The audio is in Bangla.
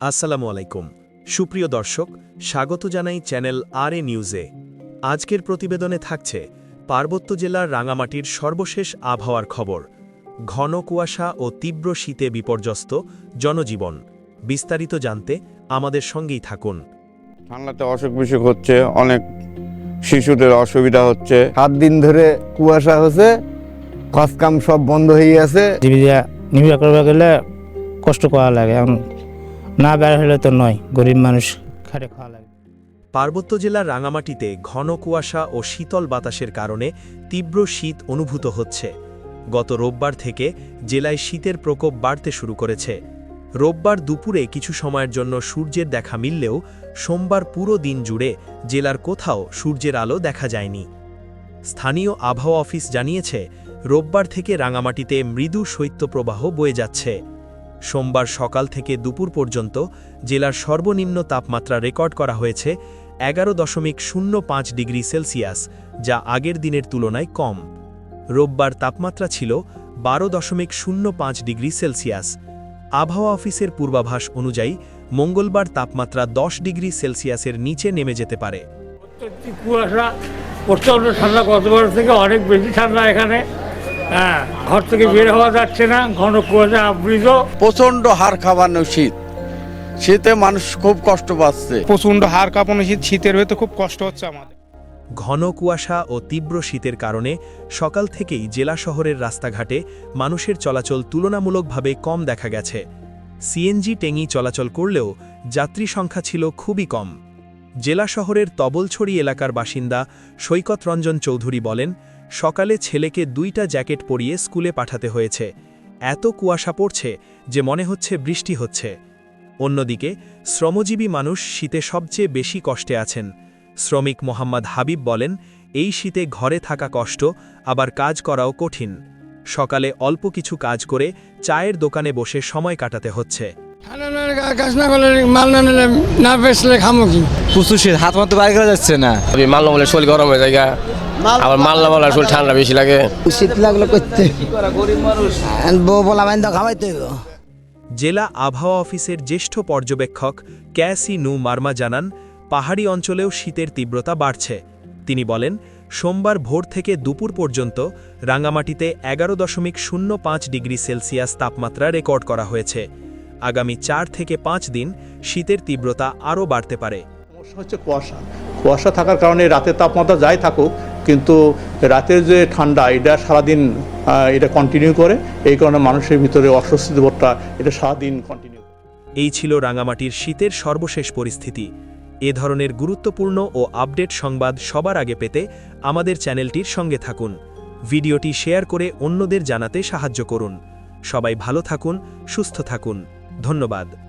আসসালামু আলাইকুম। সুপ্রিয় দর্শক স্বাগত জানাই চ্যানেল আর এ নিউজে। আজকের প্রতিবেদনে থাকছে পার্বত্য জেলার রাঙামাটির সর্বশেষ আবহাওয়ার খবর। ঘন কুয়াশা ও তীব্র শীতে বিপর্যস্ত জনজীবন। বিস্তারিত জানতে আমাদের সঙ্গেই থাকুন। ঠান্ডাতে অসুখ বিসুখ হচ্ছে অনেক শিশুদের অসুবিধা হচ্ছে। সাত দিন ধরে কুয়াশা হচ্ছে কাজ কাম সব বন্ধ হয়ে আছে জীবিকা নির্বাহ করবে গেলে কষ্ট করা লাগে এখন না বের হলে তো নয়, গরিব মানুষ খাটে খাওয়া লাগে। পার্বত্য জেলার রাঙামাটিতে ঘন কুয়াশা ও শীতল বাতাসের কারণে তীব্র শীত অনুভূত হচ্ছে। গত রোববার থেকে জেলায় শীতের প্রকোপ বাড়তে শুরু করেছে। রোববার দুপুরে কিছু সময়ের জন্য সূর্যের দেখা মিললেও সোমবার পুরো দিন জুড়ে জেলার কোথাও সূর্যের আলো দেখা যায়নি। স্থানীয় আবহাওয়া অফিস জানিয়েছে, রোববার থেকে রাঙামাটিতে মৃদু শৈত্যপ্রবাহ বয়ে যাচ্ছে। সোমবার সকাল থেকে দুপুর পর্যন্ত জেলার সর্বনিম্ন তাপমাত্রা রেকর্ড করা হয়েছে এগারো দশমিক শূন্য পাঁচ ডিগ্রি সেলসিয়াস, যা আগের দিনের তুলনায় কম। রোববার তাপমাত্রা ছিল বারো দশমিক শূন্য পাঁচ ডিগ্রি সেলসিয়াস। আবহাওয়া অফিসের পূর্বাভাস অনুযায়ী মঙ্গলবার তাপমাত্রা দশ ডিগ্রি সেলসিয়াসের নিচে নেমে যেতে পারে। কুয়াশা প্রচণ্ড ঠান্ডা গতবার থেকে অনেক বেশি ঠান্ডা এখানে। হ্যাঁ ঘর থেকে বের হওয়া যাচ্ছে না ঘন কুয়াশা আবৃত। প্রচণ্ড হার খাওয়ানো শীত। শীতে মানুষ খুব কষ্ট পাচ্ছে। প্রচণ্ড হাড় কাঁপানো শীত শীতের ভেতর খুব কষ্ট হচ্ছে আমাদের। ঘন কুয়াশা ও তীব্র শীতের কারণে সকাল থেকেই জেলা শহরের রাস্তাঘাটে মানুষের চলাচল তুলনামূলকভাবে কম দেখা গেছে। সিএনজি টেঙি চলাচল করলেও যাত্রী সংখ্যা ছিল খুবই কম। জেলা শহরের তবলছড়ি এলাকার বাসিন্দা সৈকত রঞ্জন চৌধুরী বলেন, সকালে ছেলেকে দুইটা জ্যাকেট পরিয়ে স্কুলে পাঠাতে হয়েছে। এত কুয়াশা পড়ছে যে মনে হচ্ছে বৃষ্টি হচ্ছে। অন্যদিকে, শ্রমজীবী মানুষ শীতে সবচেয়ে বেশি কষ্টে আছেন। শ্রমিক মোহাম্মদ হাবিব বলেন, এই শীতে ঘরে থাকা কষ্ট, আবার কাজ করাও কঠিন। সকালে অল্প কিছু কাজ করে চায়ের দোকানে বসে সময় কাটাতে হচ্ছে। কাজ না করলে মাল না নিলে না বেচলে খামো কি? প্রচুর হাত বাইর করা যাচ্ছে না। মাল না বলে শরীর গরম হয়ে যায় আবার মাল না বলে শরীর ঠান্ডা বেশি লাগে। শীত লাগল করতে। বউ বলা মাইন তো খাওয়াইতে জেলা আবহাওয়া অফিসের জ্যেষ্ঠ পর্যবেক্ষক ক্যাসি নু মার্মা জানান পাহাড়ি অঞ্চলেও শীতের তীব্রতা বাড়ছে। তিনি বলেন সোমবার ভোর থেকে দুপুর পর্যন্ত রাঙ্গামাটিতে এগারো দশমিক শূন্য পাঁচ ডিগ্রি সেলসিয়াস তাপমাত্রা রেকর্ড করা হয়েছে। আগামী চার থেকে পাঁচ দিন শীতের তীব্রতা আরও বাড়তে পারে। সমস্যা হচ্ছে কুয়াশা। কুয়াশা থাকার কারণে রাতের তাপমাত্রা যাই থাকুক কিন্তু রাতের যে ঠান্ডা এটা সারাদিন এটা কন্টিনিউ করে এই কারণে মানুষের ভিতরে অস্বস্তি বোধটা এটা সারাদিন কন্টিনিউ এই ছিল রাঙামাটির শীতের সর্বশেষ পরিস্থিতি। এ ধরনের গুরুত্বপূর্ণ ও আপডেট সংবাদ সবার আগে পেতে আমাদের চ্যানেলটির সঙ্গে থাকুন। ভিডিওটি শেয়ার করে অন্যদের জানাতে সাহায্য করুন। সবাই ভালো থাকুন সুস্থ থাকুন। ধন্যবাদ।